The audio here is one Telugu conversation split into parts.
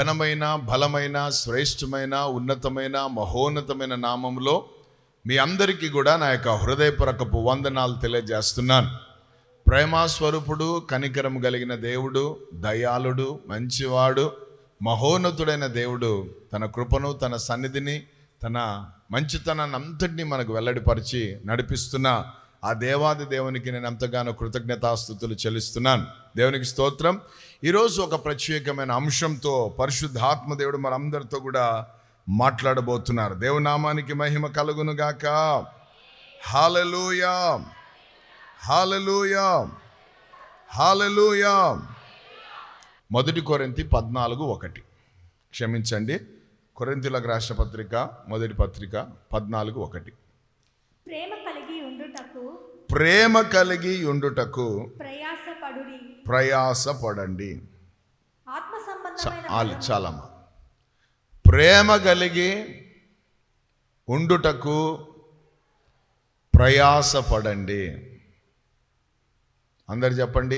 ఘనమైన బలమైన శ్రేష్టమైన ఉన్నతమైన మహోన్నతమైన నామంలో మీ అందరికీ కూడా నా యొక్క హృదయపూర్వకపు వందనాలు తెలియజేస్తున్నాను. ప్రేమాస్వరూపుడు కనికరం కలిగిన దేవుడు దయాళుడు మంచివాడు మహోన్నతుడైన దేవుడు తన కృపను తన సన్నిధిని తన మంచితనాన్ని అంతటినీ మనకు వెల్లడిపరిచి నడిపిస్తున్న ఆ దేవాది దేవునికి నేను ఎంతగానో కృతజ్ఞతాస్థుతులు చెల్లిస్తున్నాను. దేవునికి స్తోత్రం. ఈరోజు ఒక ప్రత్యేకమైన అంశంతో పరిశుద్ధాత్మ దేవుడు మనందరితో కూడా మాట్లాడబోతున్నారు. దేవునామానికి మహిమ కలుగును గాక. హాలలుయా హాలలుయా హాలలుయా మొదటి కొరింతి పద్నాలుగు ఒకటి. క్షమించండి. కొరింతిలకు రాష్ట్ర పత్రిక మొదటి పత్రిక పద్నాలుగు ఒకటి. ప్రేమ కలిగి ఉండుటకు ప్రేమ కలిగి ఉండుటకు ప్రయాసపడుడి ప్రయాసపడండి. ఆత్మ చ- సంబంధమైన ఆలి చాలమ్మా. ప్రేమ కలిగి ఉండుటకు ప్రయాసపడండి. అందరు చెప్పండి.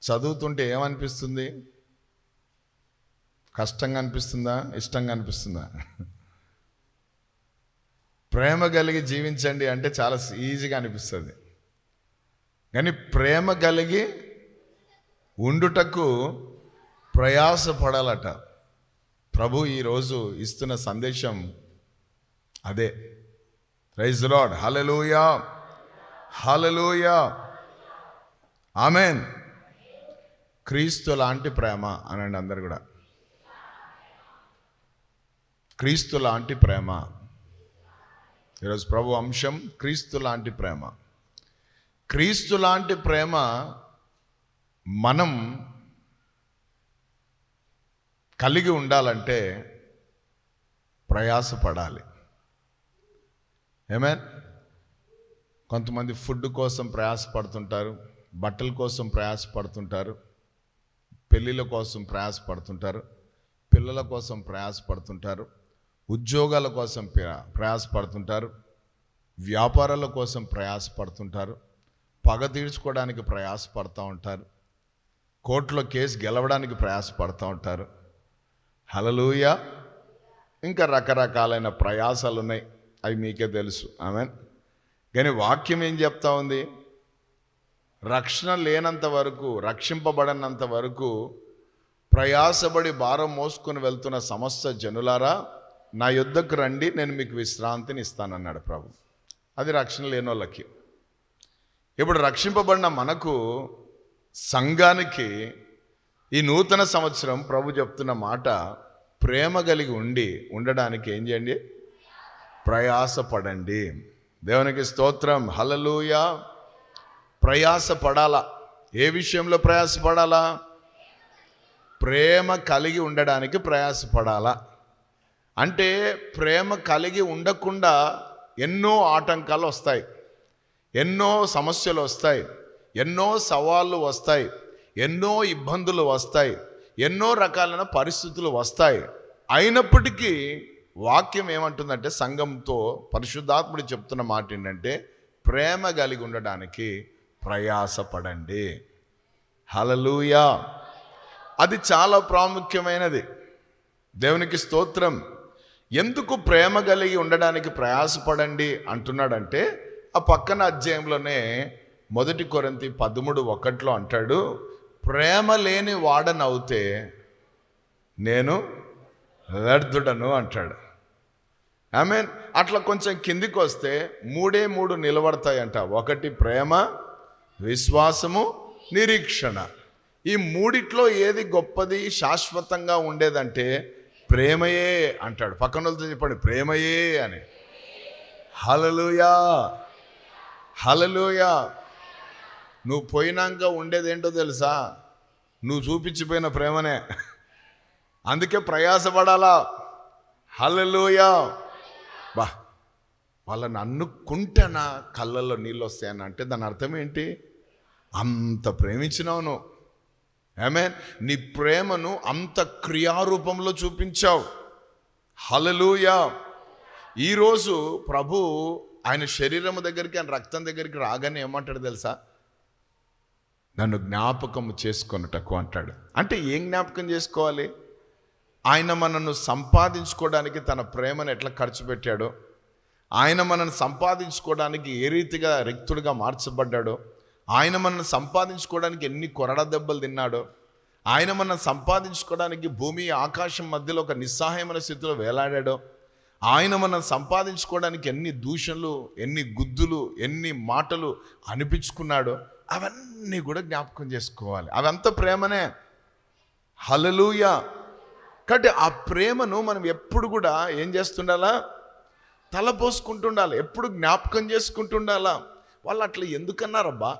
చదువుతుంటే ఏమనిపిస్తుంది? కష్టంగా అనిపిస్తుందా? ఇష్టంగా అనిపిస్తుందా? ప్రేమ కలిగి జీవించండి అంటే చాలా ఈజీగా అనిపిస్తుంది. కానీ ప్రేమ కలిగి ఉండుటకు ప్రయాసపడాలట. ప్రభు ఈరోజు ఇస్తున్న సందేశం అదే. Praise lord hallelujah hallelujah amen క్రీస్తు లాంటి ప్రేమ అనండి అందరు కూడా. క్రీస్తు లాంటి ప్రేమ. ఈరోజు ప్రభు అంశం క్రీస్తు లాంటి ప్రేమ. క్రీస్తు లాంటి ప్రేమ మనం కలిగి ఉండాలంటే ప్రయాసపడాలి. ఏమే కొంతమంది ఫుడ్ కోసం ప్రయాసపడుతుంటారు బట్టల కోసం ప్రయాసపడుతుంటారు పెళ్ళిళ్ళ కోసం ప్రయాసపడుతుంటారు పిల్లల కోసం ప్రయాసపడుతుంటారు ఉద్యోగాల కోసం ప్ర- ప్రయాసపడుతుంటారు వ్యాపారాల కోసం ప్రయాసపడుతుంటారు పగ తీర్చుకోవడానికి ప్రయాసపడుతూ ఉంటారు. కోర్టులో కేసు గెలవడానికి ప్రయాసపడుతూ ఉంటారు. హలలుయ ఇంకా రకరకాలైన ప్రయాసాలు ఉన్నాయి అవి మీకే తెలుసు. ఆమె కానీ వాక్యం ఏం చెప్తా ఉంది? రక్షణ లేనంత వరకు రక్షింపబడనంత వరకు ప్రయాసపడి భారం మోసుకొని వెళ్తున్న సమస్త జనులారా నా యుద్ధకు రండి నేను మీకు విశ్రాంతిని ఇస్తానన్నాడు ప్రభు. అది రక్షణ లేని వాళ్ళకి ఇప్పుడు రక్షింపబడిన మనకు సంఘానికి ఈ నూతన సంవత్సరం ప్రభు చెప్తున్న మాట ప్రేమ కలిగి ఉండి ఉండడానికి ఏం చేయండి? ప్రయాసపడండి. దేవునికి స్తోత్రం. హలలుయ ప్రయాసపడాలా? ఏ విషయంలో ప్రయాసపడాలా? ప్రేమ కలిగి ఉండడానికి ప్రయాసపడాలా? అంటే ప్రేమ కలిగి ఉండకుండా ఎన్నో ఆటంకాలు వస్తాయి. ఎన్నో సమస్యలు వస్తాయి ఎన్నో సవాళ్ళు వస్తాయి ఎన్నో ఇబ్బందులు వస్తాయి ఎన్నో రకాలైన పరిస్థితులు వస్తాయి. అయినప్పటికీ వాక్యం ఏమంటుందంటే సంఘంతో పరిశుద్ధాత్ముడు చెప్తున్న మాట ఏంటంటే ప్రేమ కలిగి ఉండడానికి ప్రయాసపడండి. హలలుయా అది చాలా ప్రాముఖ్యమైనది. దేవునికి స్తోత్రం. ఎందుకు ప్రేమ కలిగి ఉండడానికి ప్రయాసపడండి అంటున్నాడంటే ఆ పక్కన అధ్యాయంలోనే మొదటి కొరంతి పదమూడు ఒకట్లో అంటాడు ప్రేమ లేని వాడనవుతే నేను వ్యర్థుడను అంటాడు. ఐ మీన్ అట్లా కొంచెం కిందికి వస్తే మూడే మూడు నిలబడతాయంట. ఒకటి ప్రేమ విశ్వాసము నిరీక్షణ. ఈ మూడిట్లో ఏది గొప్పది శాశ్వతంగా ఉండేదంటే ప్రేమయే అంటాడు. పక్కన వాళ్ళతో చెప్పండి ప్రేమయే అని. హలలుయా హలలుయా నువ్వు పోయినాక ఉండేదేంటో తెలుసా? నువ్వు చూపించిపోయిన ప్రేమనే. అందుకే ప్రయాసపడాలా? హలలుయా బా వాళ్ళని అన్నుకుంటేనా కళ్ళల్లో నీళ్ళు వస్తాయని అంటే దాని అర్థం ఏంటి? అంత ప్రేమించినావు నువ్వు. ఏమే నీ ప్రేమను అంత క్రియారూపంలో చూపించావు. హలలుయా ఈరోజు ప్రభు ఆయన శరీరం దగ్గరికి ఆయన రక్తం దగ్గరికి రాగానే ఏమంటాడు తెలుసా? నన్ను జ్ఞాపకం చేసుకొనుటకు అంటాడు. అంటే ఏం జ్ఞాపకం చేసుకోవాలి? ఆయన మనను సంపాదించుకోవడానికి తన ప్రేమను ఎట్లా ఖర్చు పెట్టాడో ఆయన మనను సంపాదించుకోవడానికి ఏ రీతిగా రిక్తుడిగా మార్చబడ్డాడో ఆయన మనను సంపాదించుకోవడానికి ఎన్ని కొరడ దెబ్బలు తిన్నాడో ఆయన మనం సంపాదించుకోవడానికి భూమి ఆకాశం మధ్యలో ఒక నిస్సహాయమైన స్థితిలో వేలాడాడో ఆయన మనం సంపాదించుకోవడానికి ఎన్ని దూషణలు ఎన్ని గుద్దులు ఎన్ని మాటలు అనిపించుకున్నాడో అవన్నీ కూడా జ్ఞాపకం చేసుకోవాలి. అవంతా ప్రేమనే. హలలుయ కాబట్టి ఆ ప్రేమను మనం ఎప్పుడు కూడా ఏం చేస్తుండాలా? తలపోసుకుంటుండాలి. ఎప్పుడు జ్ఞాపకం చేసుకుంటుండాలా? వాళ్ళు అట్లా ఎందుకన్నారబ్బా?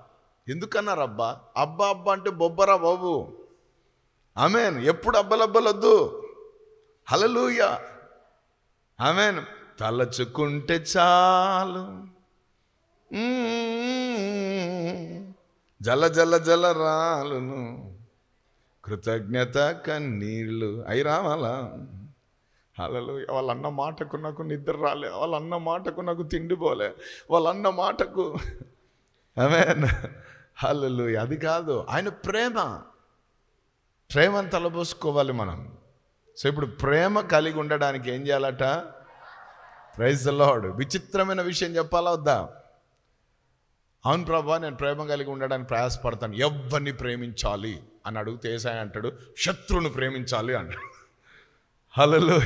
ఎందుకన్నారబ్బా? అబ్బా అబ్బా అంటే బొబ్బరా బాబు. ఆమెన్. ఎప్పుడు అబ్బలబ్బలొద్దు. హలలుయ ఆమెన్. తలచుకుంటే చాలు. జల జల జల రాలును. కృతజ్ఞత కన్నీళ్ళు అయి రావాలా? అలలు వాళ్ళన్న మాటకు నాకు నిద్ర రాలే. వాళ్ళన్న మాటకు నాకు తిండి పోలే. వాళ్ళన్న మాటకు ఆమె హలలు అది కాదు. ఆయన ప్రేమ. ప్రేమను తలబోసుకోవాలి మనం. సో ఇప్పుడు ప్రేమ కలిగి ఉండడానికి ఏం చేయాలట? ప్రైజ్ లార్డ్ విచిత్రమైన విషయం చెప్పాలా వద్దా? అవును ప్రభా నేను ప్రేమ కలిగి ఉండడానికి ప్రయాసపడతాను. ఎవరిని ప్రేమించాలి? అని అడిగితే ఏసాయి అంటాడు శత్రువుని ప్రేమించాలి అంటాడు. హలో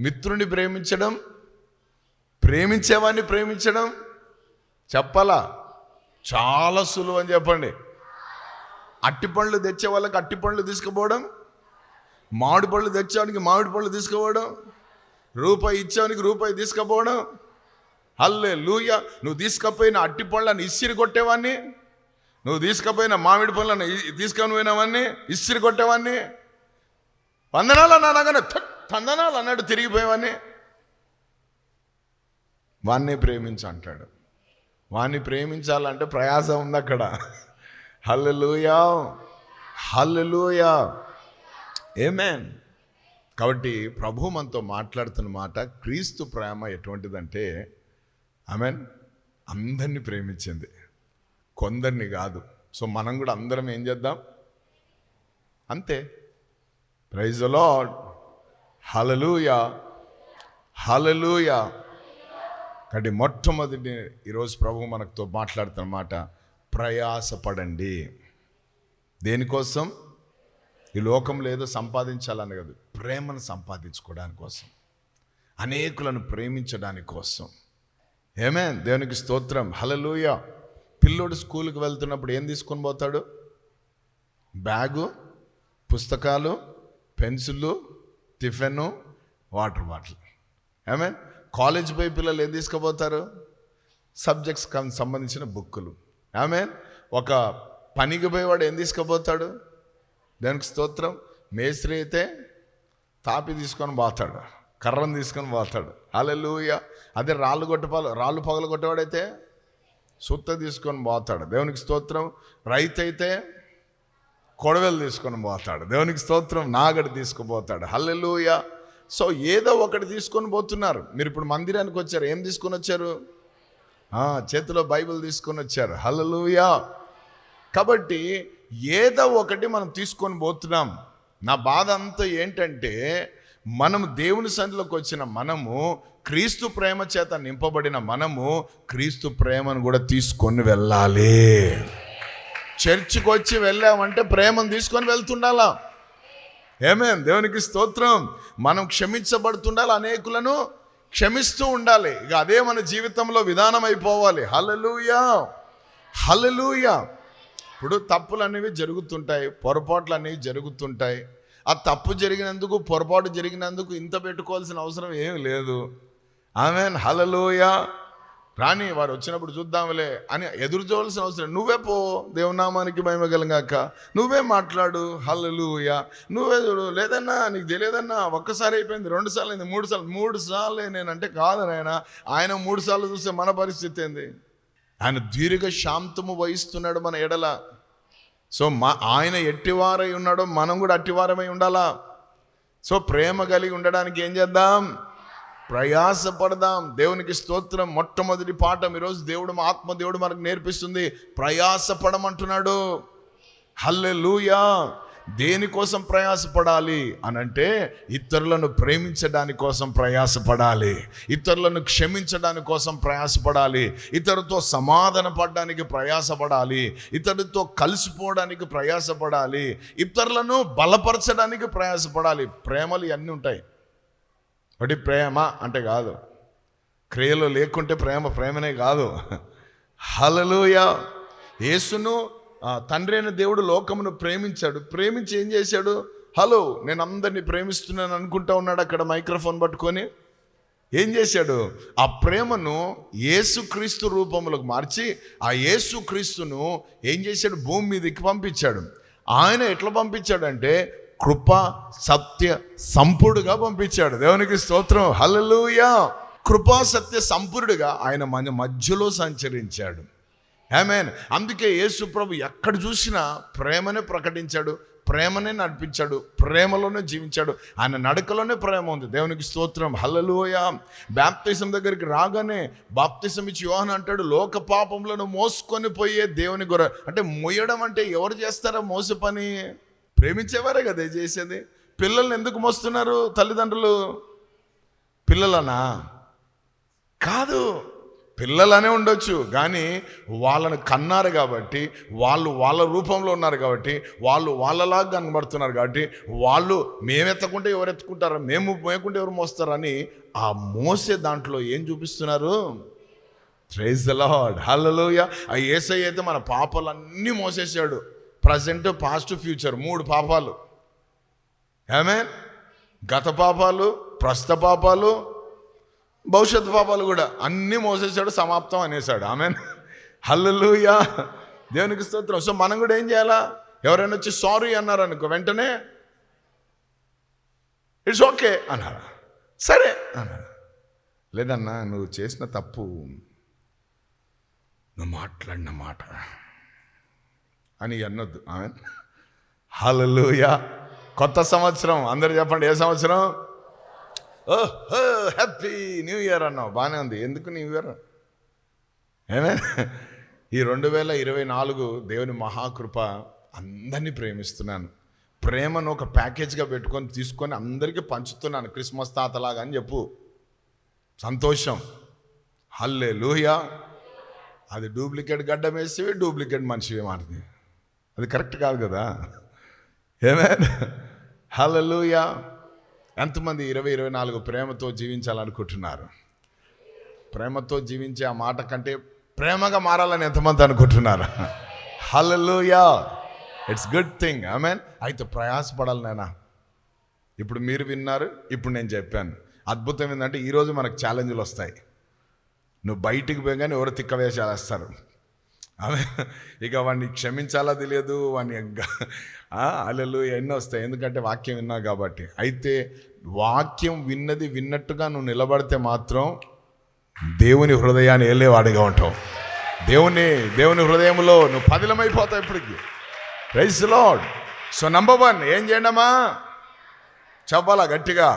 మిత్రుని ప్రేమించడం ప్రేమించేవాడిని ప్రేమించడం చెప్పాలా? చాలా సులువు అని చెప్పండి. అట్టి పండ్లు తెచ్చే వాళ్ళకి అట్టి పండ్లు తీసుకుపోవడం మామిడి పళ్ళు తెచ్చానికి మామిడి పళ్ళు తీసుకుపోవడం రూపాయి ఇచ్చానికి రూపాయి తీసుకుపోవడం. హల్లే లూయ నువ్వు తీసుకపోయిన అట్టి పళ్ళని ఇసిరి కొట్టేవాన్ని నువ్వు తీసుకపోయిన మామిడి పళ్ళని తీసుకొని పోయినవాన్ని ఇసిరి కొట్టేవాన్ని. వందనాలు అన్నానగానే తందనాలు అన్నాడు తిరిగిపోయేవాన్ని. వాణ్ణి ప్రేమించు అంటాడు. వాణ్ణి ప్రేమించాలంటే ప్రయాసం ఉంది అక్కడ. హల్లెలూయా! హల్లెలూయా! ఏమేన్ కాబట్టి ప్రభు మనతో మాట్లాడుతున్న మాట క్రీస్తు ప్రేమ ఎటువంటిదంటే ఆమెన్ అందరినీ ప్రేమించింది. కొందరిని కాదు. సో మనం కూడా అందరం ఏం చేద్దాం? అంతే. ప్రైజ్ లాడ్ హలలుయా హలలుయా కాబట్టి మొట్టమొదటి ఈరోజు ప్రభు మనతో మాట్లాడుతున్న మాట ప్రయాసపడండి. దేనికోసం? ఈ లోకంలో ఏదో సంపాదించాలని కాదు ప్రేమను సంపాదించుకోవడానికి కోసం అనేకులను ప్రేమించడానికి కోసం. ఏమే దేవునికి స్తోత్రం. హలలుయ పిల్లోడు స్కూల్కి వెళ్తున్నప్పుడు ఏం తీసుకొని పోతాడు? బ్యాగు పుస్తకాలు పెన్సిళ్ళు టిఫిన్ వాటర్ బాటిల్. ఏమే కాలేజ్ పోయి పిల్లలు ఏం తీసుకుపోతారు? సబ్జెక్ట్స్ సంబంధించిన బుక్కులు. ఆమె ఒక పనికి పోయేవాడు ఏం తీసుకుపోతాడు? దానికి స్తోత్రం మేస్త్రి అయితే తాపి తీసుకొని పోతాడు కర్రను తీసుకొని పోతాడు. అలెలుయ అదే రాళ్ళు కొట్టపాలు రాళ్ళు పగలు కొట్టేవాడైతే సుత్త తీసుకొని పోతాడు. దేవునికి స్తోత్రం. రైతు అయితే కొడవలు తీసుకొని పోతాడు. దేవునికి స్తోత్రం. నాగడి తీసుకుపోతాడు. హల్లెలూయ. సో ఏదో ఒకటి తీసుకొని పోతున్నారు. మీరు ఇప్పుడు మందిరానికి వచ్చారు. ఏం తీసుకొని వచ్చారు? చేతిలో బైబిల్ తీసుకొని వచ్చారు. హల్లెలూయా. కాబట్టి ఏదో ఒకటి మనం తీసుకొని పోతున్నాం. నా బాధ అంతా ఏంటంటే మనం దేవుని సన్నిధిలోకి వచ్చిన మనము క్రీస్తు ప్రేమ చేత నింపబడిన మనము క్రీస్తు ప్రేమను కూడా తీసుకొని వెళ్ళాలి. చర్చికి వచ్చి వెళ్ళామంటే ప్రేమను తీసుకొని వెళ్తుండాలా. ఏమేం దేవునికి స్తోత్రం. మనం క్షమించబడుతుండాలి అనేకులను క్షమిస్తూ ఉండాలి. ఇక అదే మన జీవితంలో విధానం అయిపోవాలి. హలలుయా హలలుయా ఇప్పుడు తప్పులు అనేవి జరుగుతుంటాయి పొరపాట్లు అనేవి జరుగుతుంటాయి. ఆ తప్పు జరిగినందుకు పొరపాటు జరిగినందుకు ఇంత పెట్టుకోవాల్సిన అవసరం ఏమి లేదు. ఆమెన్ హలలోయ రాని వారు వచ్చినప్పుడు చూద్దాంలే అని ఎదురు చూడాల్సిన అవసరం. నువ్వే పో దేవునామానికి మహిమగలంగాక నువ్వే మాట్లాడు హల్లెలూయ. నువ్వే చూడు లేదన్నా నీకు తెలియదన్నా ఒక్కసారి అయిపోయింది రెండు సార్లు అయింది మూడు సార్లు. మూడు సార్లు నేనంటే కాదు నాయన ఆయన మూడు సార్లు చూస్తే మన పరిస్థితి ఏంది? ఆయన దీర్ఘ శాంతము వహిస్తున్నాడు మన ఎడల. సో మా ఆయన ఎట్టివారై ఉన్నాడో మనం కూడా అట్టివారమై ఉండాలా? సో ప్రేమ కలిగి ఉండడానికి ఏం చేద్దాం? ప్రయాసపడదాం. దేవునికి స్తోత్రం. మొట్టమొదటి పాఠం ఈరోజు దేవుడు మా ఆత్మ దేవుడు మనకు నేర్పిస్తుంది. ప్రయాసపడమంటున్నాడు. హల్లెలూయా. దేనికోసం ప్రయాసపడాలి అనంటే ఇతరులను ప్రేమించడాని కోసం ప్రయాసపడాలి ఇతరులను క్షమించడాని కోసం ప్రయాసపడాలి ఇతరులతో సమాధాన పడడానికి ప్రయాసపడాలి ఇతరులతో కలిసిపోవడానికి ప్రయాసపడాలి ఇతరులను బలపరచడానికి ప్రయాసపడాలి. ప్రేమలు ఇవన్నీ ఉంటాయి. ఒకటి ప్రేమ అంటే కాదు. క్రియలు లేకుంటే ప్రేమ ప్రేమనే కాదు. హలలుయ యేసును తండ్రి అయిన దేవుడు లోకమును ప్రేమించాడు. ప్రేమించి ఏం చేశాడు? హలో నేను అందరినీ ప్రేమిస్తున్నాను అనుకుంటా ఉన్నాడు అక్కడ మైక్రోఫోన్ పట్టుకొని. ఏం చేశాడు? ఆ ప్రేమను ఏసుక్రీస్తు రూపంలోకి మార్చి ఆ యేసుక్రీస్తును ఏం చేశాడు? భూమి మీదకి పంపించాడు. ఆయన ఎట్లా పంపించాడంటే కృప సత్య సంపూర్డుగా పంపించాడు. దేవునికి స్తోత్రం. హలలుయా కృపా సత్య సంపూర్ణుడిగా ఆయన మన మధ్యలో సంచరించాడు. ఆమెన్ అందుకే యేసు ప్రభు ఎక్కడ చూసినా ప్రేమనే ప్రకటించాడు ప్రేమనే నడిపించాడు ప్రేమలోనే జీవించాడు. ఆయన నడకలోనే ప్రేమ ఉంది. దేవునికి స్తోత్రం. హల్లలోయ బ్యాప్తిజం దగ్గరికి రాగానే బాప్తిజం ఇచ్చి యోహన్ అంటాడు లోక పాపములను మోసుకొని పోయే దేవుని గుర అంటే మోయడం అంటే ఎవరు చేస్తారా మోస పని? ప్రేమించేవారే కదా చేసేది. పిల్లల్ని ఎందుకు మోస్తున్నారు తల్లిదండ్రులు? పిల్లలనా? కాదు. పిల్లలనే ఉండొచ్చు కానీ వాళ్ళని కన్నారు కాబట్టి వాళ్ళు వాళ్ళ రూపంలో ఉన్నారు కాబట్టి వాళ్ళు వాళ్ళలాగా కనబడుతున్నారు కాబట్టి వాళ్ళు మేము ఎత్తకుంటే ఎవరు ఎత్తుకుంటారు మేము మోయకుంటే ఎవరు మోస్తారని ఆ మోసే దాంట్లో ఏం చూపిస్తున్నారు? ప్రైజ్ ద లార్డ్ ఆ ఏసై అయితే మన పాపాలన్నీ మోసేసాడు ప్రజెంట్ పాస్ట్ ఫ్యూచర్ మూడు పాపాలు. ఏమే గత పాపాలు ప్రస్తుత పాపాలు భవిష్యత్ పాపాలు కూడా. అన్నీ మోసేసాడు సమాప్తం అనేసాడు. ఆమె హల్లుయా దేవునికి స్తోత్రం. సో మనం కూడా ఏం చేయాలా? ఎవరైనా వచ్చి సారీ అన్నారు అనుకో వెంటనే ఇట్స్ ఓకే అన్నారు? సరే అన్నారు? లేదన్నా నువ్వు చేసిన తప్పు నువ్వు మాట్లాడిన మాట అని అన్నొద్దు ఆమె హలలుయా కొత్త సంవత్సరం. అందరు చెప్పండి ఏ సంవత్సరం? ఓహో హ్యాపీ న్యూ ఇయర్ అన్నావు. బాగానే ఉంది. ఎందుకు న్యూ ఇయర్? ఏమే? ఈ రెండు వేల ఇరవై నాలుగు దేవుని మహాకృప అందరినీ ప్రేమిస్తున్నాను. ప్రేమను ఒక ప్యాకేజ్గా పెట్టుకొని తీసుకొని అందరికీ పంచుతున్నాను. క్రిస్మస్ తాతలాగా అని చెప్పు. సంతోషం. హల్లే లూయా అది డూప్లికేట్ గడ్డం వేసేవి డూప్లికేట్ మనిషివి మారింది అది కరెక్ట్ కాదు కదా? ఏమే? హల్లెలూయా. ఎంతమంది ఇరవై ఇరవై నాలుగు ప్రేమతో జీవించాలనుకుంటున్నారు? ప్రేమతో జీవించే ఆ మాట కంటే ప్రేమగా మారాలని ఎంతమంది అనుకుంటున్నారు? Hallelujah it's good thing I mean అయితే ప్రయాసపడాలి నాయనా. ఇప్పుడు మీరు విన్నారు ఇప్పుడు నేను చెప్పాను. అద్భుతం ఏంటంటే ఈరోజు మనకు ఛాలెంజ్లు వస్తాయి. నువ్వు బయటికి పోగానే ఎవరు తిక్క వేసేస్తారు వేస్తారు ఇక వాడిని క్షమించాలా తెలియదు వాడిని అలలు ఎన్నో వస్తాయి. ఎందుకంటే వాక్యం విన్నావు కాబట్టి. అయితే వాక్యం విన్నది విన్నట్టుగా నువ్వు నిలబడితే మాత్రం దేవుని హృదయాన్ని వెళ్ళేవాడిగా ఉంటావు. దేవుని దేవుని హృదయంలో నువ్వు పదిలమైపోతావు ఇప్పటికి. Praise lord so number one ఏం చేయండమ్మా చెప్పాలా గట్టిగా?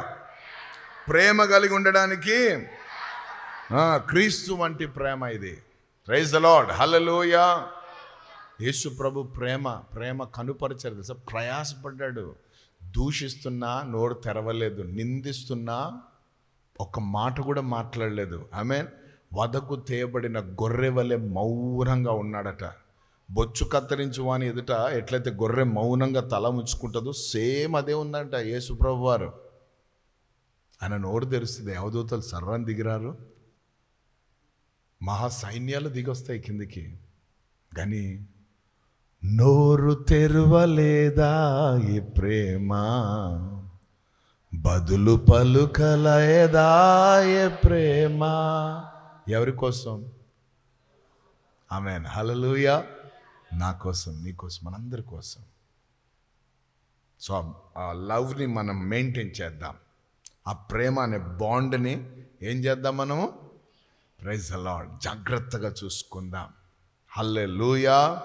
ప్రేమ కలిగి ఉండడానికి క్రీస్తు వంటి ప్రేమ ఇది. ప్రైజ్ ద లాడ్ హల్లెలూయా యేసు ప్రభు ప్రేమ ప్రేమ కనుపరిచారు తెలుసా? ప్రయాసపడ్డాడు. దూషిస్తున్నా నోరు తెరవలేదు నిందిస్తున్నా ఒక మాట కూడా మాట్లాడలేదు. ఆమె వదకు తేయబడిన గొర్రె వలె మౌనంగా ఉన్నాడట. బొచ్చు కత్తిరించు వాని ఎదుట ఎట్లయితే గొర్రె మౌనంగా తల ముచ్చుకుంటుందో సేమ్ అదే ఉందంట యేసు ప్రభు వారు. ఆయన నోరు తెరిస్తే దేవదూతలు సర్వం దిగిరారు. మహా సైన్యాలు దిగొస్తాయి కిందికి. కానీ నోరు తెరవలేదా ఈ ప్రేమ? బదులు పలుకలేదా ఏ ప్రేమ? ఎవరి కోసం? ఆమె హలలుయ నా కోసం నీ కోసం మనందరి కోసం. సో ఆ లవ్ని మనం మెయింటైన్ చేద్దాం. ఆ ప్రేమ అనే బాండ్ని ఏం చేద్దాం మనము? ప్రైజ్ అలాడ్ జాగ్రత్తగా చూసుకుందాం. హల్లే లూయా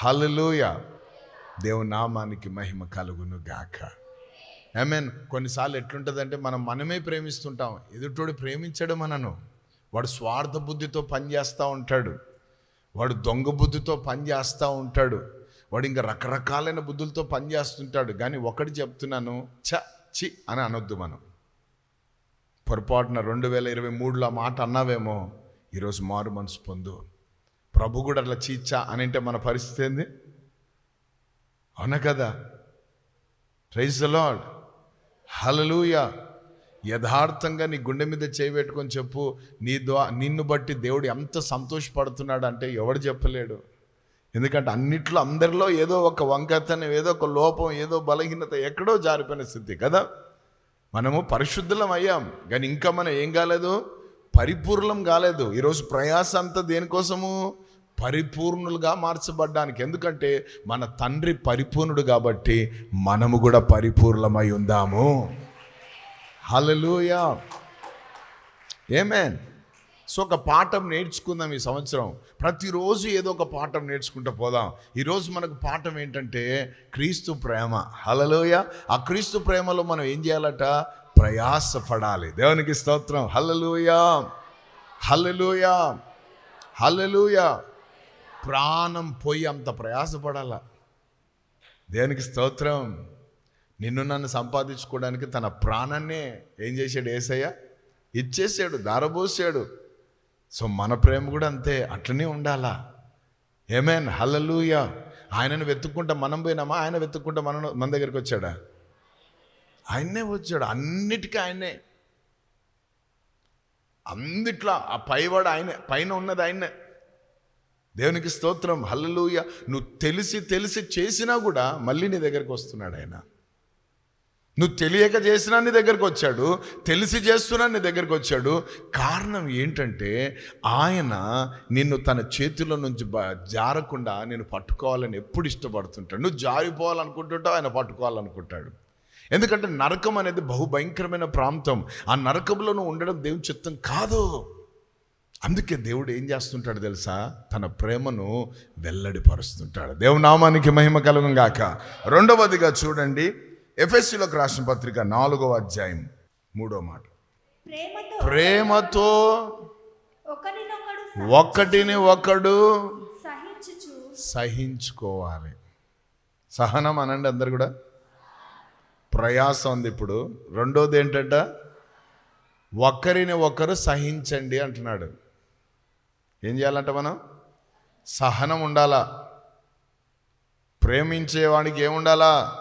హల్లెలూయా దేవుని నామానికి మహిమ కలుగును గాక. ఐ మీన్ కొన్నిసార్లు ఎట్లుంటుందంటే మనం మనమే ప్రేమిస్తుంటాం. ఎదుటోడు ప్రేమించడు మనను. వాడు స్వార్థ బుద్ధితో పనిచేస్తూ ఉంటాడు. వాడు దొంగ బుద్ధితో పనిచేస్తూ ఉంటాడు. వాడు ఇంకా రకరకాలైన బుద్ధులతో పనిచేస్తుంటాడు కానీ ఒకటి చెప్తున్నాను చ చి అని అనొద్దు మనం. పొరపాటున రెండు వేల ఇరవై మూడులో ఆ మాట అన్నావేమో ఈరోజు మారు మనసు పొందు. ప్రభు కూడా అట్లా చీచా అని అంటే మన పరిస్థితి ఏంది? అవునా కదా? ప్రైజ్ ద లాడ్ హలలుయ యథార్థంగా నీ గుండె మీద చేయబెట్టుకొని చెప్పు నీ ద్వా నిన్ను బట్టి దేవుడు ఎంత సంతోషపడుతున్నాడు అంటే ఎవడు చెప్పలేడు. ఎందుకంటే అన్నిట్లో అందరిలో ఏదో ఒక వంకతనం ఏదో ఒక లోపం ఏదో బలహీనత ఎక్కడో జారిపోయిన స్థితి కదా? మనము పరిశుద్ధులం అయ్యాం. కానీ ఇంకా మనం ఏం కాలేదు? పరిపూర్ణం కాలేదు. ఈరోజు ప్రయాస అంతా దేనికోసము? పరిపూర్ణులుగా మార్చబడ్డానికి. ఎందుకంటే మన తండ్రి పరిపూర్ణుడు కాబట్టి మనము కూడా పరిపూర్ణమై ఉందాము. హలలుయా ఏమేన్ సో ఒక పాఠం నేర్చుకుందాం ఈ సంవత్సరం. ప్రతిరోజు ఏదో ఒక పాఠం నేర్చుకుంటూ పోదాం. ఈరోజు మనకు పాఠం ఏంటంటే క్రీస్తు ప్రేమ. హలలోయ ఆ క్రీస్తు ప్రేమలో మనం ఏం చేయాలట? ప్రయాసపడాలి. దేవునికి స్తోత్రం. హల్లెలూయ. హల్లెలూయ. హల్లెలూయ. ప్రాణం పోయి అంత ప్రయాసపడాల. దేవునికి స్తోత్రం. నిన్ను నన్ను సంపాదించుకోవడానికి తన ప్రాణాన్నే ఏం చేశాడు ఏసయ్య? ఇచ్చేసాడు దారబోసాడు. సో మన ప్రేమ కూడా అంతే అట్లనే ఉండాలా? ఏమేన్ హల్లెలూయ ఆయనను వెతుక్కుంటా మనం పోయినామా? ఆయన వెతుక్కుంటా మన మన దగ్గరికి వచ్చాడా? ఆయన్నే వచ్చాడు. అన్నిటికీ ఆయనే అందిట్లా ఆ పైవాడు ఆయనే పైన ఉన్నది ఆయనే దేవునికి స్తోత్రం. హల్లలుయ నువ్వు తెలిసి తెలిసి చేసినా కూడా మళ్ళీ నీ దగ్గరికి వస్తున్నాడు ఆయన. నువ్వు తెలియక చేసినా నీ దగ్గరకు వచ్చాడు తెలిసి చేస్తున్నా నీ దగ్గరకు వచ్చాడు. కారణం ఏంటంటే ఆయన నిన్ను తన చేతిలో నుంచి జారకుండా నేను పట్టుకోవాలని ఎప్పుడు ఇష్టపడుతుంటాడు. నువ్వు జారిపోవాలనుకుంటుంటావు ఆయన పట్టుకోవాలనుకుంటాడు. ఎందుకంటే నరకం అనేది బహు భయంకరమైన ప్రాంతం. ఆ నరకంలో నువ్వు ఉండడం దేవుని చిత్తం కాదు. అందుకే దేవుడు ఏం చేస్తుంటాడు తెలుసా? తన ప్రేమను వెల్లడిపరుస్తుంటాడు దేవునామానికి మహిమ కలుగు గాక. రెండవదిగా చూడండి. ఎఫ్ఎస్సిలోకి రాసిన పత్రిక నాలుగవ అధ్యాయం మూడో మాట. ప్రేమతో ఒకటిని ఒకడు సహించుకోవాలి. సహనం అనండి అందరు కూడా. ప్రయాసం ఉంది ఇప్పుడు. రెండోది ఏంటంట? ఒకరిని ఒకరు సహించండి అంటున్నాడు. ఏం చేయాలంట మనం? సహనం ఉండాలా? ప్రేమించేవాడికి ఏముండాలా?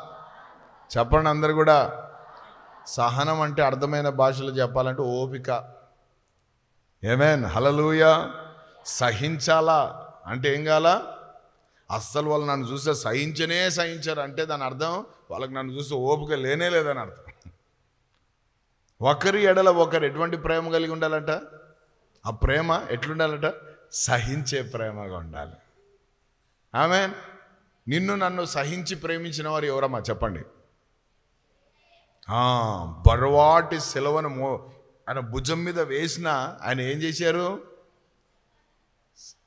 చెప్పండి అందరు కూడా. సహనం అంటే అర్థమైన భాషలో చెప్పాలంటే ఓపిక. ఏమేన్ హలలుయ సహించాలా అంటే ఏం కాలా అస్సలు వాళ్ళు నన్ను చూస్తే సహించనే సహించారు. అంటే దాని అర్థం వాళ్ళకి నన్ను చూస్తే ఓపిక లేనే లేదని అర్థం. ఒకరి ఎడల ఒకరు ఎటువంటి ప్రేమ కలిగి ఉండాలంట? ఆ ప్రేమ ఎట్లుండాలంట? సహించే ప్రేమగా ఉండాలి. ఆమె నిన్ను నన్ను సహించి ప్రేమించిన వారు ఎవరమ్మా? చెప్పండి. బరువాటి సెలవును మో ఆయన భుజం మీద వేసిన ఆయన ఏం చేశారు?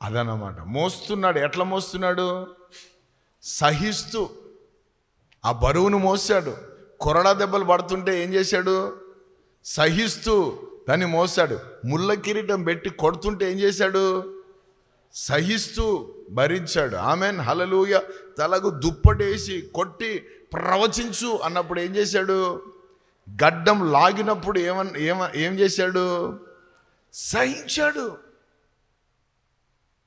అదనమాట మోస్తున్నాడు. ఎట్లా మోస్తున్నాడు? సహిస్తూ ఆ బరువును మోసాడు కొరడా దెబ్బలు పడుతుంటే ఏం చేశాడు? సహిస్తూ దాన్ని మోసాడు ముళ్ళ కిరీటం పెట్టి కొడుతుంటే ఏం చేశాడు? సహిస్తూ భరించాడు. ఆమెన్. హలలుయ తలకు దుప్పటేసి కొట్టి ప్రవచించు అన్నప్పుడు ఏం చేశాడు? గడ్డం లాగినప్పుడు ఏమన్ ఏమ ఏం చేశాడు? సహించాడు.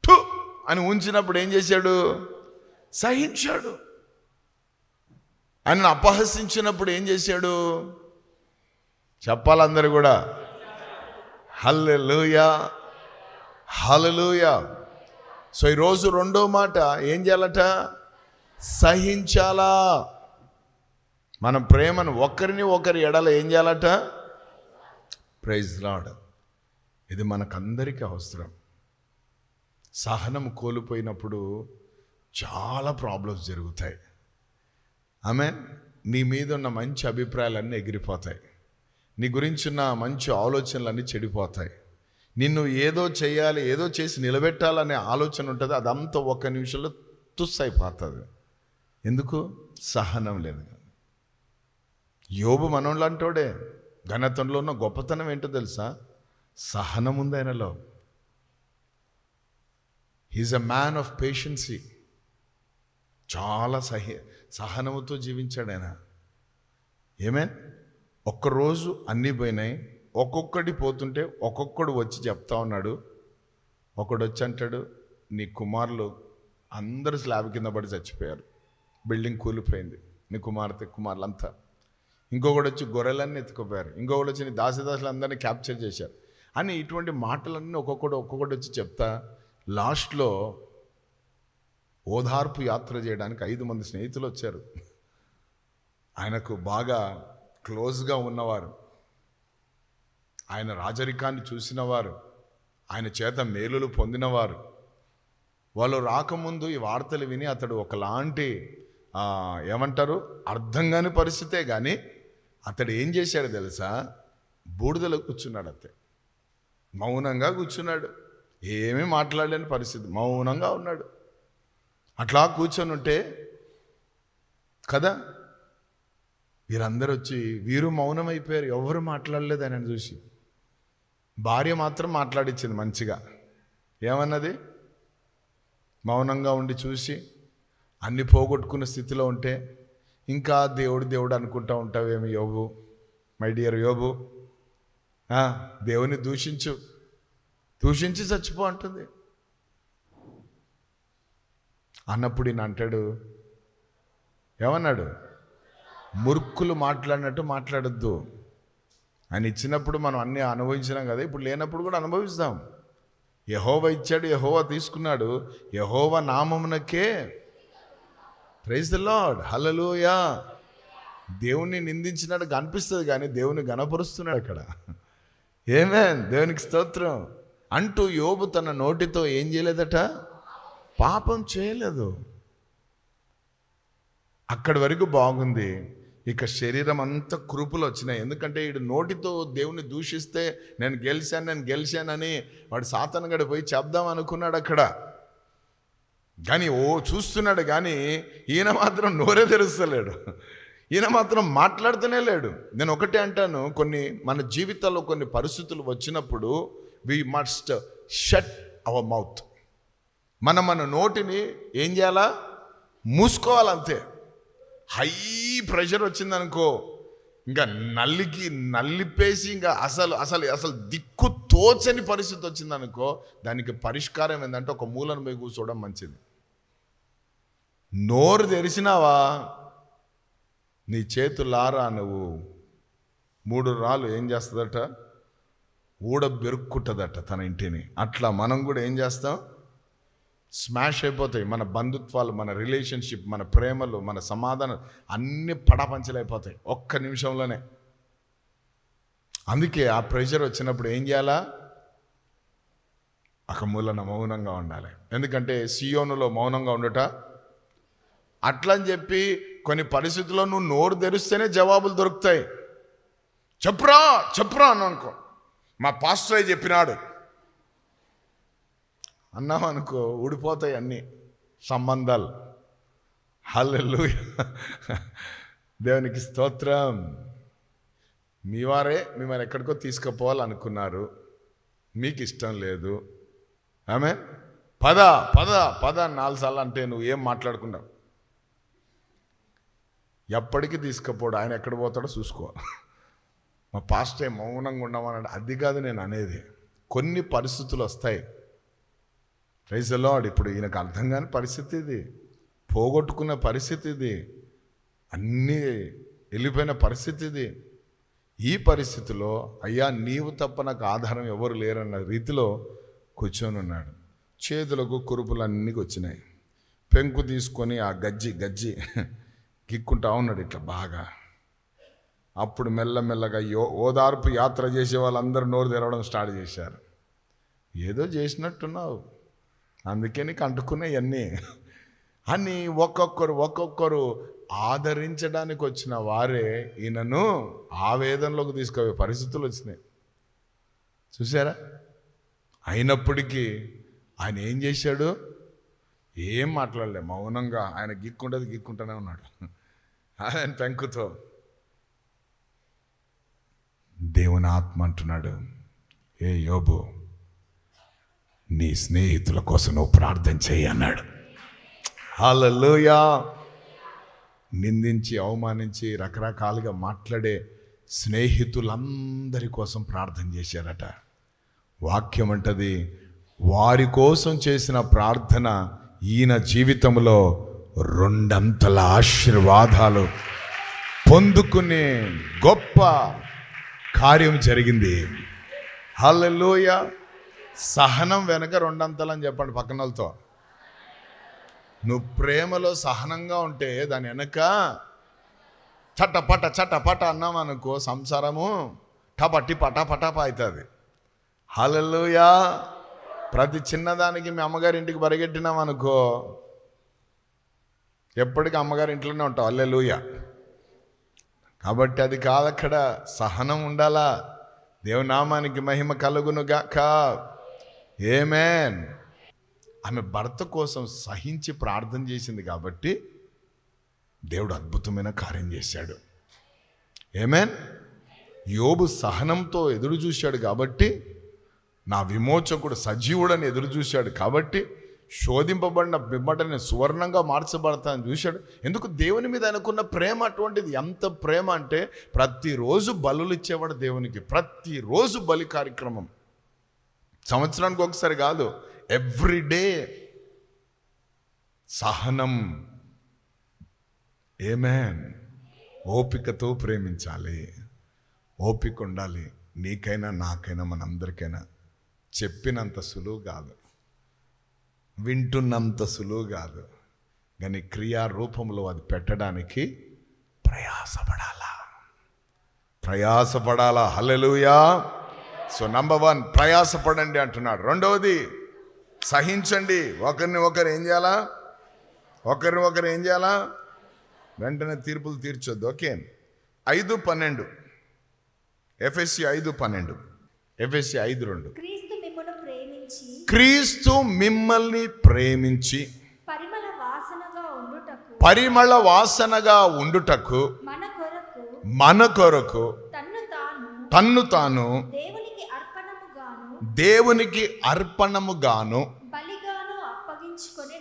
ఠు! అని ఉంచినప్పుడు ఏం చేశాడు? సహించాడు. ఆయనను అపహసించినప్పుడు ఏం చేశాడు? చెప్పాలందరూ కూడా హల్లెలూయా. హల్లెలూయా. సో ఈరోజు రెండో మాట ఏం చేయాలట? సహించాలా. మన ప్రేమను ఒకరిని ఒకరి ఎడల ఏం చేయాలట? ప్రైజ్ లాడ్ ఇది మనకందరికీ అవసరం. సహనం కోల్పోయినప్పుడు చాలా ప్రాబ్లమ్స్ జరుగుతాయి. ఆమె నీ మీద ఉన్న మంచి అభిప్రాయాలన్నీ ఎగిరిపోతాయి. నీ గురించి ఉన్న మంచి ఆలోచనలన్నీ చెడిపోతాయి. నిన్ను ఏదో చేయాలి ఏదో చేసి నిలబెట్టాలనే ఆలోచన ఉంటుంది అదంతా ఒక్క నిమిషంలో తుస్సైపోతుంది అయిపోతుంది. ఎందుకు? సహనం లేదు. యోబు మనోళ్ళంటోడే ఘనతంలో ఉన్న గొప్పతనం ఏంటో తెలుసా? సహనం ఉంది ఆయనలో. He's a man of patience చాలా సహ సహనముతో జీవించాడు ఆయన. ఏమే ఒక్కరోజు అన్నీ పోయినాయి. ఒక్కొక్కటి పోతుంటే ఒక్కొక్కడు వచ్చి చెప్తా ఉన్నాడు. ఒకడు వచ్చి అంటాడు నీ కుమారులు అందరు స్లాబ్ కింద పడి చచ్చిపోయారు. బిల్డింగ్ కూలిపోయింది. నీ కుమార్తె కుమారులంతా. ఇంకొకటి వచ్చి గొర్రెలన్నీ ఎత్తుకుపోయారు. ఇంకొకటి వచ్చి నీ దాసదాసులందరినీ క్యాప్చర్ చేశారు. అని ఇటువంటి మాటలన్నీ ఒక్కొక్కటి ఒక్కొక్కటి వచ్చి చెప్తా లాస్ట్లో ఓదార్పు యాత్ర చేయడానికి ఐదు మంది స్నేహితులు వచ్చారు ఆయనకు బాగా క్లోజ్గా ఉన్నవారు. ఆయన రాజరికాన్ని చూసినవారు ఆయన చేత మేలులు పొందినవారు. వాళ్ళు రాకముందు ఈ వార్తలు విని అతడు ఒకలాంటి ఏమంటారు అర్థం కాని పరిస్థితే కానీ అతడు ఏం చేశాడు తెలుసా? బూడిదలో కూర్చున్నాడు అంతే. మౌనంగా కూర్చున్నాడు. ఏమీ మాట్లాడలేని పరిస్థితి. మౌనంగా ఉన్నాడు. అట్లా కూర్చొని ఉంటే కదా? వీరందరూ వచ్చి వీరు మౌనం అయిపోయారు ఎవరు మాట్లాడలేదు ఆయన చూసి. భార్య మాత్రం మాట్లాడించింది మంచిగా. ఏమన్నది? మౌనంగా ఉండి చూసి అన్ని పోగొట్టుకున్న స్థితిలో ఉంటే ఇంకా దేవుడు దేవుడు అనుకుంటా ఉంటావేమి యోబు? మై డియర్ యోబు దేవుని దూషించు. దూషించి చచ్చిపో అంటుంది. అన్నప్పుడు ఈయన అంటాడు ఏమన్నాడు? మురుక్కులు మాట్లాడినట్టు మాట్లాడద్దు. ఆయన ఇచ్చినప్పుడు మనం అన్నీ అనుభవించినాం కదా ఇప్పుడు లేనప్పుడు కూడా అనుభవిస్తాం. యహోవ ఇచ్చాడు యహోవ తీసుకున్నాడు యహోవ నామమునకే. ప్రైజ్ ద లాడ్ హల్లెలూయా దేవుణ్ణి నిందించినట్టు కనిపిస్తుంది కానీ దేవుని గణపరుస్తున్నాడు అక్కడ. ఏమే దేవునికి స్తోత్రం. అంటూ యోబు తన నోటితో ఏం చేయలేదట? పాపం చేయలేదు. అక్కడి వరకు బాగుంది. ఇక శరీరం అంతా కృపులు వచ్చినాయి. ఎందుకంటే వీడు నోటితో దేవుని దూషిస్తే నేను గెలిచాను నేను గెలిచానని వాడు సాతనగడ పోయి చెప్దాం అనుకున్నాడు అక్కడ. కానీ ఓ చూస్తున్నాడు కానీ ఈయన మాత్రం నోరే తెరుస్తలేడు. ఈయన మాత్రం మాట్లాడుతూనే లేడు. నేను ఒకటే అంటాను కొన్ని మన జీవితాల్లో కొన్ని పరిస్థితులు వచ్చినప్పుడు we must shut our mouth మనం మన నోటిని ఏం చేయాలా? మూసుకోవాలంతే. హై ప్రెషర్ వచ్చిందనుకో ఇంకా నల్లికి నల్లిపేసి ఇంకా అసలు అసలు అసలు దిక్కు తోచని పరిస్థితి వచ్చిందనుకో దానికి పరిష్కారం ఏంటంటే ఒక మూలను పోయి కూర్చోవడం మంచిది. నోరు తెరిచినావా? నీ చేతులారా నువ్వు? మూడు రాళ్ళు ఏం చేస్తుందట? ఊడ బెరుక్కుంటుందట తన ఇంటిని. అట్లా మనం కూడా ఏం చేస్తాం? స్మాష్ అయిపోతాయి. మన బంధుత్వాలు మన రిలేషన్షిప్ మన ప్రేమలు మన సమాధానం అన్ని పడపంచలైపోతాయి ఒక్క నిమిషంలోనే. అందుకే ఆ ప్రెషర్ వచ్చినప్పుడు ఏం చేయాలా? ఒక మూలన మౌనంగా ఉండాలి. ఎందుకంటే సియోనులో మౌనంగా ఉండట? అట్లా అని చెప్పి కొన్ని పరిస్థితుల్లో నువ్వు నోరు తెరిస్తేనే జవాబులు దొరుకుతాయి. చెప్పురా చెప్పురా అని అనుకో. మా పాస్టర్ చెప్పినాడు? అన్నాం అనుకో ఊడిపోతాయి అన్నీ సంబంధాలు. హల్లెలు దేవునికి స్తోత్రం. మీ వారే మిమ్మల్ని ఎక్కడికో తీసుకుపోవాలనుకున్నారు. మీకు ఇష్టం లేదు. ఆమె పద పద పద నాలుగు సార్లు అంటే నువ్వు ఏం మాట్లాడుకున్నావు? ఎప్పటికీ తీసుకుపోడు. ఆయన ఎక్కడ పోతాడో చూసుకో. మా పాస్టే మౌనంగా ఉండమన్నాడు. అది కాదు నేను అనేది. కొన్ని పరిస్థితులు వస్తాయి. ప్రైజ్ లాడ్ ఇప్పుడు ఈయనకు అర్థం కాని పరిస్థితి ఇది. పోగొట్టుకున్న పరిస్థితి ఇది. అన్నీ వెళ్ళిపోయిన పరిస్థితి ఇది. ఈ పరిస్థితిలో అయ్యా నీవు తప్ప నాకు ఆధారం ఎవరు లేరన్న రీతిలో కూర్చొని ఉన్నాడు. చేతులకు కురుపులన్నీ వచ్చినాయి. పెంకు తీసుకొని ఆ గజ్జి గజ్జి గిక్కుంటా ఉన్నాడు ఇట్లా బాగా. అప్పుడు మెల్లమెల్లగా యో ఓదార్పు యాత్ర చేసే వాళ్ళందరూ నోరు తెరవడం స్టార్ట్ చేశారు. ఏదో చేసినట్టున్నావు. అందుకని నీకు అని ఒక్కొక్కరు ఒక్కొక్కరు ఆదరించడానికి వచ్చిన వారే ఈయనను ఆవేదనలోకి తీసుకుపోయే పరిస్థితులు వచ్చినాయి. చూసారా అయినప్పటికీ ఆయన ఏం చేశాడు? ఏం మాట్లాడలే. మౌనంగా ఆయన గిక్కుంటది గిక్కుంటూనే ఉన్నాడు. ఆయన పెంకుతో దేవుని ఆత్మ అంటున్నాడు ఏ యోబు నీ స్నేహితుల కోసం నువ్వు ప్రార్థన చేయి అన్నాడు. హల్లెలూయా. నిందించి అవమానించి రకరకాలుగా మాట్లాడే స్నేహితులందరి కోసం ప్రార్థన చేశారట. వాక్యం అంటది వారి కోసం చేసిన ప్రార్థన ఈయన జీవితంలో రెండంతల ఆశీర్వాదాలు పొందుకునే గొప్ప కార్యం జరిగింది. హల్లెలూయ. సహనం వెనక రెండంతలని చెప్పండి పక్కనలతో నువ్వు ప్రేమలో సహనంగా ఉంటే దాని వెనక చట్టపట చట్టపట అన్నాం అనుకో సంసారము టపట్టి పటా పటాప అవుతుంది. హలలుయా ప్రతి చిన్నదానికి మీ అమ్మగారి ఇంటికి పరిగెట్టినాం అనుకో ఎప్పటికీ అమ్మగారి ఇంట్లోనే ఉంటావు. అల్లెలుయ కాబట్టి అది కాదక్కడ సహనం ఉండాలా? దేవునామానికి మహిమ కలుగును గాక ఏమేన్ ఆమె భర్త కోసం సహించి ప్రార్థన చేసింది కాబట్టి దేవుడు అద్భుతమైన కార్యం చేశాడు. ఏమేన్ యోబు సహనంతో ఎదురు చూశాడు కాబట్టి నా విమోచకుడు సజీవుడని ఎదురు చూశాడు కాబట్టి శోధింపబడిన బిమ్మటని సువర్ణంగా మార్చబడతానని చూశాడు. ఎందుకు? దేవుని మీద అనుకున్న ప్రేమ అటువంటిది. ఎంత ప్రేమ అంటే ప్రతిరోజు బలులు ఇచ్చేవాడు దేవునికి. ప్రతిరోజు బలి కార్యక్రమం. సంవత్సరానికి ఒకసారి కాదు ఎవ్రీడే సహనం. ఏమేన్ ఓపికతో ప్రేమించాలి. ఓపిక ఉండాలి. నీకైనా నాకైనా మనందరికైనా చెప్పినంత సులువు కాదు. వింటున్నంత సులువు కాదు. కానీ క్రియారూపంలో అది పెట్టడానికి ప్రయాసపడాలా. ప్రయాసపడాలా. హలలుయా సో నంబర్ వన్ ప్రయాసపడండి అంటున్నాడు. రెండవది సహించండి. ఒకరిని ఒకరు ఏం చేయాలా? ఒకరిని ఒకరు ఏం చేయాలా? వెంటనే తీర్పులు తీర్చొద్దు. ఓకే. ఐదు పన్నెండు. ఎఫ్ఎస్సి ఐదు పన్నెండు. ఎఫ్ఎస్సి ఐదు రెండు. క్రీస్తు మిమ్మల్ని ప్రేమించి పరిమళ వాసనగా ఉండుటకు మన కొరకు తన్ను తాను దేవునికి అర్పణముగాను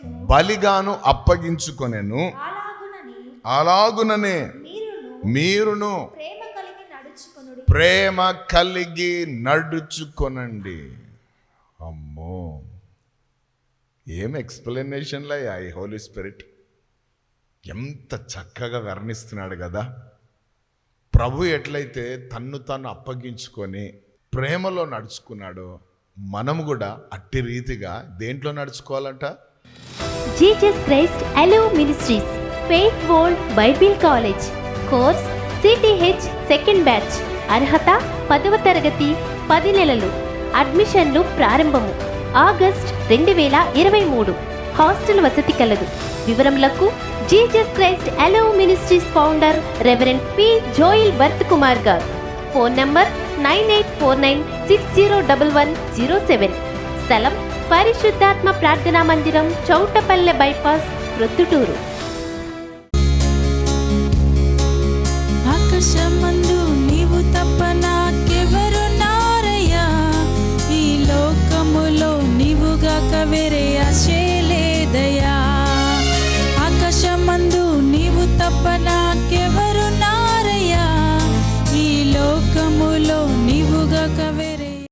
బలిగాను అప్పగించుకొనెను. అలాగునని మీరును ప్రేమ కలిగి నడుచుకొనుడి. ప్రేమ కలిగి నడుచుకొనండి. అమ్మో. ఏం ఎక్స్ప్లెనేషన్లో ఈ హోలీ స్పిరిట్ ఎంత చక్కగా వర్ణిస్తున్నాడు కదా. ప్రభు ఎట్లయితే తన్ను తాను అప్పగించుకొని ప్రేమలో నడుచుకున్నాడో మనము కూడా అట్టి రీతిగా దేంట్లో నడుచుకోవాలంట? జీజస్ క్రైస్ట్ అలో ministries faith world bible college course CTH second batch అర్హత పదవ తరగతి పది నెలలు అడ్మిషన్లు ప్రారంభము ఆగస్ట్ రెండు వేల ఇరవై మూడు హాస్టల్ వసతి కలదు. వివరములకు జీజస్ క్రైస్ట్ అలో ministries founder reverend P. Joel Bharath Kumar garu. Phone number nine eight four nine six zero double one zero seven. స్థలం పరిశుద్ధాత్మ ప్రార్థనా మందిరం చౌటపల్లె బైపాస్ ప్రొద్దుటూరు.